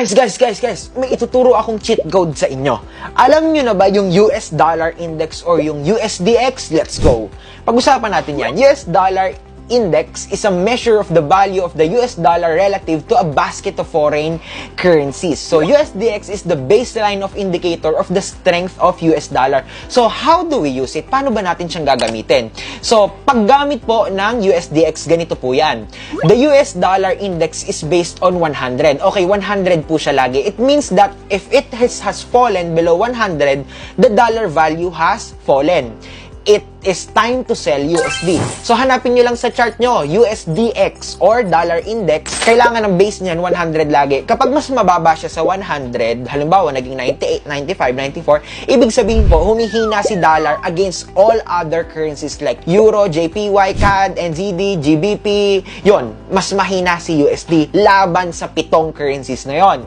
Guys, guys, guys, guys, may ituturo akong cheat code sa inyo. Alam nyo na ba yung US dollar index or yung USDX? Let's go. Pag-usapan natin yan. US dollar index is a measure of the value of the US dollar relative to a basket of foreign currencies. So USDX is the baseline of indicator of the strength of US dollar. So how do we use it? Paano ba natin siyang gagamitin? So paggamit po ng USDX, ganito po yan. The US dollar index is based on 100. Okay, 100 po siya lagi. It means that if it has, has fallen below 100, the dollar value has fallen is time to sell USD. So hanapin nyo lang sa chart nyo, USDX or dollar index, kailangan ng base niyan 100 lagi. Kapag mas mababa siya sa 100, halimbawa naging 98, 95, 94, ibig sabihin po, humihina si dollar against all other currencies like Euro, JPY, CAD, NZD, GBP, yon mas mahina si USD laban sa pitong currencies na yon.